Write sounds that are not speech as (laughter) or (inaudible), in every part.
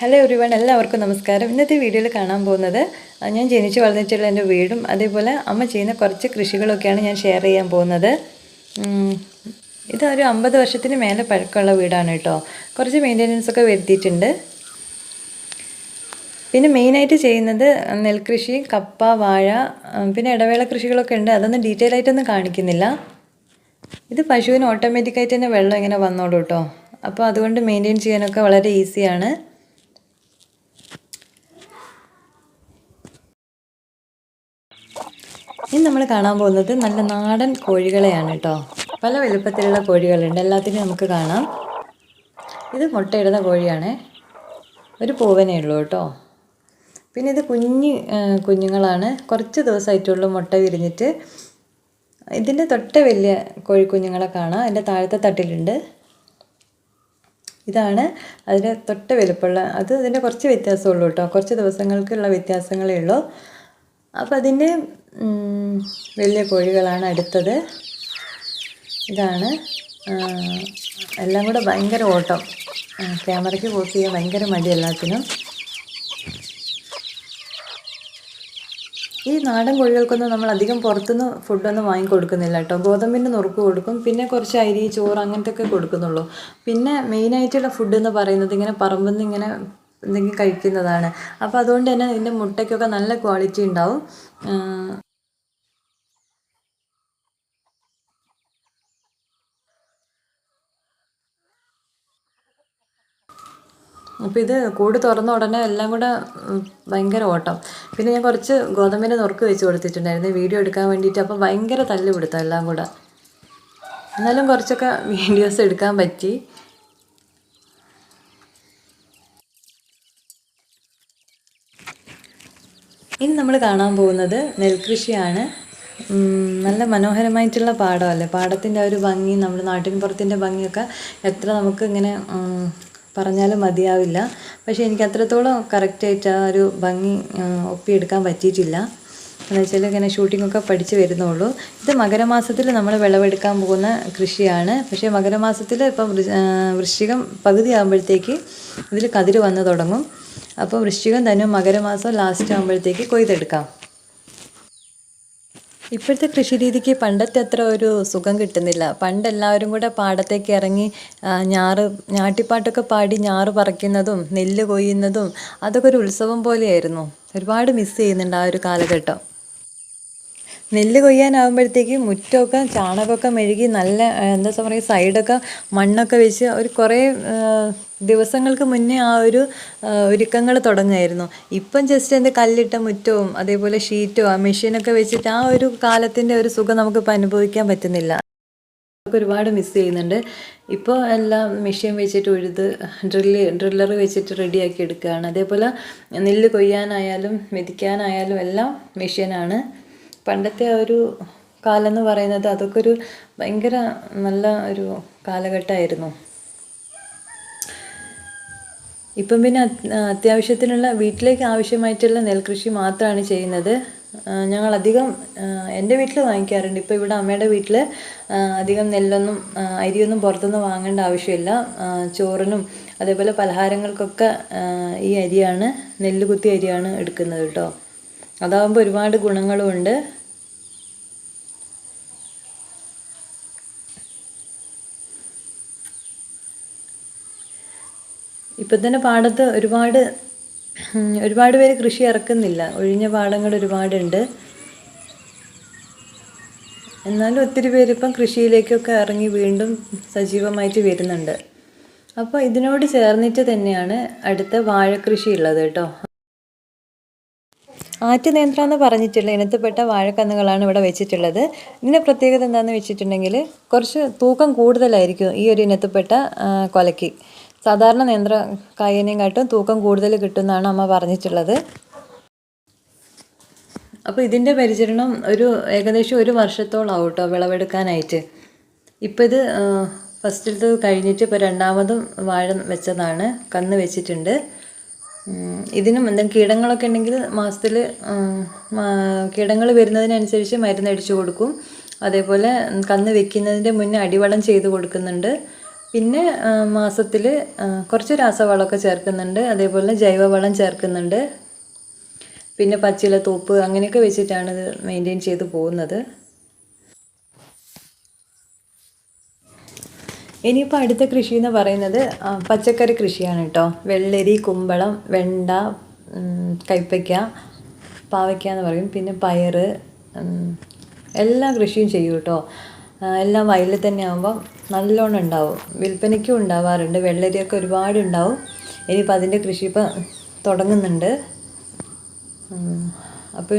Hello ഒരുവൺ എല്ലാവർക്കും നമസ്കാരം. ഇന്നത്തെ വീഡിയോയിൽ കാണാൻ പോകുന്നത് ഞാൻ ജനിച്ചു വളർന്നിട്ടുള്ള എന്റെ വീടും അതേപോലെ അമ്മ ചെയ്യുന്ന കുറച്ച് കൃഷികളൊക്കെയാണ് ഞാൻ ഷെയർ ചെയ്യാൻ പോകുന്നത്. ഇതൊരു അമ്പത് വർഷത്തിന് മേലെ പഴക്കമുള്ള വീടാണ് കേട്ടോ. കുറച്ച് മെയിന്റെനൻസ് ഒക്കെ വരുത്തിയിട്ടുണ്ട്. പിന്നെ മെയിനായിട്ട് ചെയ്യുന്നത് നെൽകൃഷി കപ്പ വാഴ പിന്നെ ഇടവേള കൃഷികളൊക്കെ ഉണ്ട്. അതൊന്നും ഡീറ്റെയിൽ ആയിട്ടൊന്നും കാണിക്കുന്നില്ല. ഇത് പശുവിന് ഓട്ടോമാറ്റിക്കായിട്ട് തന്നെ വെള്ളം ഇങ്ങനെ വന്നോളൂ കേട്ടോ. അപ്പോൾ അതുകൊണ്ട് മെയിന്റെയിൻ ചെയ്യാനൊക്കെ വളരെ ഈസിയാണ് ഇനി നമ്മൾ കാണാൻ പോകുന്നത് നല്ല നാടൻ കോഴികളെയാണ് കേട്ടോ. പല വലുപ്പത്തിലുള്ള കോഴികളുണ്ട്. എല്ലാത്തിനും നമുക്ക് കാണാം. ഇത് മുട്ടയിടുന്ന കോഴിയാണ്. ഒരു പൂവനേ ഉള്ളൂ കേട്ടോ. പിന്നെ ഇത് കുഞ്ഞ് കുഞ്ഞുങ്ങളാണ്. കുറച്ച് ദിവസമായിട്ടുള്ളൂ മുട്ട വിരിഞ്ഞിട്ട്. ഇതിന്റെ തൊട്ട വലിയ കോഴിക്കുഞ്ഞുങ്ങളെ കാണാം. അതിന്റെ താഴത്തെ തട്ടിലുണ്ട്. ഇതാണ് അതിന്റെ തൊട്ട് വലുപ്പമുള്ള അത് അതിന്റെ കുറച്ച് വ്യത്യാസമുള്ളൂ കേട്ടോ. കുറച്ച് ദിവസങ്ങൾക്കുള്ള വ്യത്യാസങ്ങളേ ഉള്ളൂ. അപ്പോൾ അതിന്റെ വലിയ കോഴികളാണ് അടുത്തത്. ഇതാണ് എല്ലാം കൂടെ ഭയങ്കര ഓട്ടം. ക്യാമറയ്ക്ക് പോസ്റ്റ് ചെയ്യാൻ ഭയങ്കര മടി എല്ലാത്തിനും. ഈ നാടൻ കോഴികൾക്കൊന്നും നമ്മൾ അധികം പുറത്തുനിന്ന് ഫുഡൊന്നും വാങ്ങിക്കൊടുക്കുന്നില്ല കേട്ടോ. ഗോതമ്പിന്റെ നുറുക്ക് കൊടുക്കും പിന്നെ കുറച്ച് അരി ചോറ് അങ്ങനത്തെ ഒക്കെ കൊടുക്കുന്നുള്ളൂ. പിന്നെ മെയിനായിട്ടുള്ള ഫുഡ് എന്ന് പറയുന്നത് ഇങ്ങനെ പറമ്പിൽ നിന്ന് ഇങ്ങനെ എന്തെങ്കിലും കഴിക്കുന്നതാണ്. അപ്പോൾ അതുകൊണ്ട് തന്നെ ഇതിന്റെ മുട്ടയ്ക്കൊക്കെ നല്ല ക്വാളിറ്റി ഉണ്ടാവും. അപ്പോൾ ഇത് കൂട് തുറന്ന ഉടനെ എല്ലാം കൂടെ ഭയങ്കര ഓട്ടം. പിന്നെ ഞാൻ കുറച്ച് ഗോതമ്പിന്റെ നുറുക്ക് വെച്ച് കൊടുത്തിട്ടുണ്ടായിരുന്നു. വീഡിയോ എടുക്കാൻ വേണ്ടിയിട്ട് അപ്പോൾ ഭയങ്കര തല്ല് കൊടുത്തു എല്ലാം കൂടെ. എന്നാലും കുറച്ചൊക്കെ (laughs) വീഡിയോസ് എടുക്കാൻ പറ്റി. ഇനി നമ്മൾ കാണാൻ പോകുന്നത് നെൽകൃഷിയാണ്. നല്ല മനോഹരമായിട്ടുള്ള പാടമല്ലേ? പാടത്തിന്റെ ഒരു ഭംഗി നമ്മുടെ നാട്ടിൻ പുറത്തിന്റെ ഭംഗിയൊക്കെ എത്ര നമുക്ക് ഇങ്ങനെ പറഞ്ഞാലും മതിയാവില്ല. പക്ഷേ എനിക്ക് അത്രത്തോളം കറക്റ്റായിട്ട് ആ ഒരു ഭംഗി ഒപ്പിയെടുക്കാൻ പറ്റിയിട്ടില്ല. എന്ന് വെച്ചാൽ ഇങ്ങനെ ഷൂട്ടിങ്ങൊക്കെ പഠിച്ച് വരുന്നുള്ളൂ. ഇത് മകരമാസത്തിൽ നമ്മൾ വിളവെടുക്കാൻ പോകുന്ന കൃഷിയാണ്. പക്ഷേ മകരമാസത്തിൽ ഇപ്പം വൃശ്ചികം പകുതി ആകുമ്പോഴത്തേക്ക് ഇതിൽ കതിര് വന്ന് തുടങ്ങും. അപ്പോൾ വൃശ്ചികം തന്നെ മകരമാസം ലാസ്റ്റ് ആകുമ്പോഴത്തേക്ക് കൊയ്തെടുക്കാം. ഇപ്പോഴത്തെ കൃഷി രീതിക്ക് പണ്ടത്തെ അത്ര ഒരു സുഖം കിട്ടുന്നില്ല. പണ്ട് എല്ലാവരും കൂടെ പാടത്തേക്ക് ഇറങ്ങി ഞാറ് ഞാട്ടിപ്പാട്ടൊക്കെ പാടി ഞാറ് പറിക്കുന്നതും നെല്ല് കൊയ്യുന്നതും അതൊക്കെ ഒരു ഉത്സവം പോലെയായിരുന്നു. ഒരുപാട് മിസ് ചെയ്യുന്നുണ്ട് ആ ഒരു കാലഘട്ടം. നെല്ല് കൊയ്യാനാകുമ്പോഴത്തേക്ക് മുറ്റമൊക്കെ ചാണകമൊക്കെ മെഴുകി നല്ല എന്താ പറയുക സൈഡൊക്കെ മണ്ണൊക്കെ വെച്ച് ഒരു കുറേ ദിവസങ്ങൾക്ക് മുന്നേ ആ ഒരു ഒരുക്കങ്ങൾ തുടങ്ങുമായിരുന്നു ഇപ്പം ജസ്റ്റ് എന്റെ കല്ലിട്ട മുറ്റവും അതേപോലെ ഷീറ്റോ ആ മെഷീനൊക്കെ വെച്ചിട്ട് ആ ഒരു കാലത്തിന്റെ ഒരു സുഖം നമുക്കിപ്പോൾ അനുഭവിക്കാൻ പറ്റുന്നില്ല. ഒരുപാട് മിസ് ചെയ്യുന്നുണ്ട്. ഇപ്പോൾ എല്ലാം മെഷീൻ വെച്ചിട്ട് ഉഴുത് ഡ്രില്ല് ഡ്രില്ലർ വെച്ചിട്ട് റെഡിയാക്കി എടുക്കുകയാണ്. അതേപോലെ നെല്ല് കൊയ്യാനായാലും മെതിക്കാനായാലും എല്ലാം മെഷീനാണ് പണ്ടത്തെ ആ ഒരു കാലം എന്ന് പറയുന്നത് അതൊക്കെ ഒരു ഭയങ്കര നല്ല ഒരു കാലഘട്ടമായിരുന്നു. ഇപ്പം പിന്നെ അത്- അത്യാവശ്യത്തിനുള്ള വീട്ടിലേക്ക് ആവശ്യമായിട്ടുള്ള നെൽകൃഷി മാത്രമാണ് ചെയ്യുന്നത്. ഞങ്ങൾ അധികം എന്റെ വീട്ടിൽ വാങ്ങിക്കാറുണ്ട്. ഇപ്പോൾ ഇവിടെ അമ്മയുടെ വീട്ടിൽ അധികം നെല്ലൊന്നും അരിയൊന്നും പുറത്തുനിന്ന് വാങ്ങേണ്ട ആവശ്യമില്ല. ചോറിനും അതേപോലെ പലഹാരങ്ങൾക്കൊക്കെ ഈ അരിയാണ് നെല്ല് കുത്തി അരിയാണ് എടുക്കുന്നത് കേട്ടോ അതാകുമ്പോൾ ഒരുപാട് ഗുണങ്ങളും ഇപ്പം തന്നെ പാടത്ത് ഒരുപാട് ഒരുപാട് പേര് കൃഷി ഇറക്കുന്നില്ല. ഒഴിഞ്ഞ പാടങ്ങൾ ഒരുപാടുണ്ട്. എന്നാലും ഒത്തിരി പേരിപ്പം കൃഷിയിലേക്കൊക്കെ ഇറങ്ങി വീണ്ടും സജീവമായിട്ട് വരുന്നുണ്ട്. അപ്പോൾ ഇതിനോട് ചേർന്നിട്ട് തന്നെയാണ് അടുത്ത വാഴക്കൃഷി ഉള്ളത് കേട്ടോ. ആറ്റ് നിയന്ത്രണം എന്ന് പറഞ്ഞിട്ടുള്ള ഇനത്തിൽപ്പെട്ട വാഴക്കന്നുകളാണ് ഇവിടെ വെച്ചിട്ടുള്ളത്. ഇതിന്റെ പ്രത്യേകത എന്താണെന്ന് വെച്ചിട്ടുണ്ടെങ്കിൽ കുറച്ച് തൂക്കം കൂടുതലായിരിക്കും ഈ ഒരു ഇനത്തിൽപ്പെട്ട കൊലയ്ക്ക്. സാധാരണ നേന്ത്ര കായനെയും തൂക്കം കൂടുതൽ കിട്ടുമെന്നാണ് അമ്മ പറഞ്ഞിട്ടുള്ളത്. അപ്പോൾ ഇതിന്റെ പരിചരണം ഒരു ഏകദേശം ഒരു വർഷത്തോളാവും കേട്ടോ വിളവെടുക്കാനായിട്ട്. ഇപ്പോൾ ഇത് ഫസ്റ്റിലത്തെ കഴിഞ്ഞിട്ട് ഇപ്പോൾ രണ്ടാമതും വാഴ വെച്ചതാണ് കന്ന് വെച്ചിട്ടുണ്ട്. ഇതിനും എന്തെങ്കിലും കീടങ്ങളൊക്കെ ഉണ്ടെങ്കിൽ മാസത്തിൽ കീടങ്ങൾ വരുന്നതിനനുസരിച്ച് മരുന്ന് അടിച്ചു കൊടുക്കും. അതേപോലെ കന്ന് വെക്കുന്നതിന്റെ മുന്നേ അടിവളം ചെയ്ത് കൊടുക്കുന്നുണ്ട്. പിന്നെ മാസത്തിൽ കുറച്ച് രാസവളമൊക്കെ ചേർക്കുന്നുണ്ട്. അതേപോലെ ജൈവവളം ചേർക്കുന്നുണ്ട്. പിന്നെ പച്ചില തൂപ്പ് അങ്ങനെയൊക്കെ വെച്ചിട്ടാണ് ഇത് മെയിന്റെയിൻ ചെയ്ത് പോകുന്നത്. ഇനിയിപ്പോൾ അടുത്ത കൃഷി എന്ന് പറയുന്നത് പച്ചക്കറി കൃഷിയാണ് കേട്ടോ വെള്ളരി കുമ്പളം വെണ്ട കൈപ്പയ്ക്ക പാവയ്ക്ക എന്ന് പറയും. പിന്നെ പയറ് എല്ലാ കൃഷിയും ചെയ്യും കേട്ടോ എല്ലാം വയലിൽ തന്നെ ആകുമ്പോൾ നല്ലോണം ഉണ്ടാവും. വിൽപ്പനയ്ക്കും ഉണ്ടാവാറുണ്ട്. വെള്ളരിയൊക്കെ ഒരുപാട് ഉണ്ടാവും. ഇനിയിപ്പോൾ അതിന്റെ കൃഷി ഇപ്പം തുടങ്ങുന്നുണ്ട്. അപ്പോൾ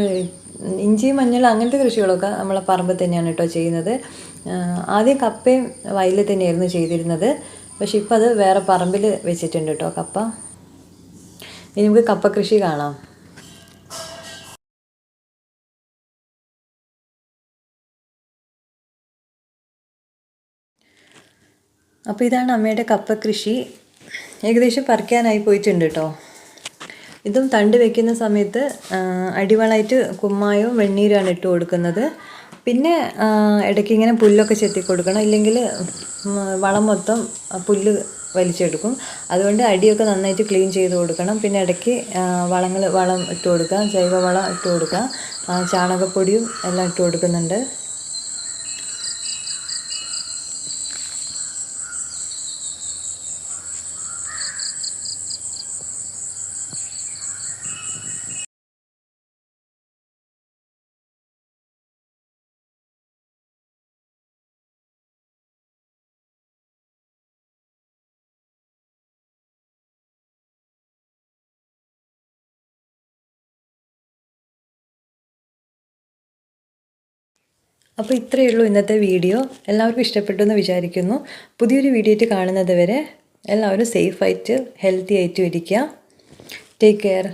ഇഞ്ചി മഞ്ഞൾ അങ്ങനത്തെ കൃഷികളൊക്കെ നമ്മളെ പറമ്പിൽ തന്നെയാണ് കേട്ടോ ചെയ്യുന്നത്. ആദ്യം കപ്പയും വയലിൽ തന്നെയായിരുന്നു ചെയ്തിരുന്നത്. പക്ഷെ ഇപ്പം അത് വേറെ പറമ്പിൽ വെച്ചിട്ടുണ്ട് കേട്ടോ കപ്പ. ഇനി നമുക്ക് കപ്പ കൃഷി കാണാം. അപ്പോൾ ഇതാണ് അമ്മയുടെ കപ്പ കൃഷി. ഏകദേശം പറിക്കാനായി പോയിട്ടുണ്ട് കേട്ടോ ഇതും തണ്ട് വെക്കുന്ന സമയത്ത് അടിവളായിട്ട് കുമ്മായവും വെണ്ണീരുമാണ് ഇട്ട് കൊടുക്കുന്നത്. പിന്നെ ഇടയ്ക്ക് ഇങ്ങനെ പുല്ലൊക്കെ ചെത്തി കൊടുക്കണം. ഇല്ലെങ്കിൽ വളം മൊത്തം പുല്ല് വലിച്ചെടുക്കും. അതുകൊണ്ട് അടിയൊക്കെ നന്നായിട്ട് ക്ലീൻ ചെയ്ത് കൊടുക്കണം. പിന്നെ ഇടയ്ക്ക് വളങ്ങൾ വളം ഇട്ട് കൊടുക്കുക ജൈവവളം ഇട്ട് കൊടുക്കുക ചാണകപ്പൊടിയും എല്ലാം ഇട്ട് കൊടുക്കുന്നുണ്ട്. അപ്പോൾ ഇത്രയേ ഉള്ളൂ ഇന്നത്തെ വീഡിയോ. എല്ലാവർക്കും ഇഷ്ടപ്പെട്ടു എന്ന് വിചാരിക്കുന്നു. പുതിയൊരു വീഡിയോ ആയിട്ട് കാണുന്നത് വരെ എല്ലാവരും സേഫായിട്ട് ഹെൽത്തി ആയിട്ടും ഇരിക്കുക. Take care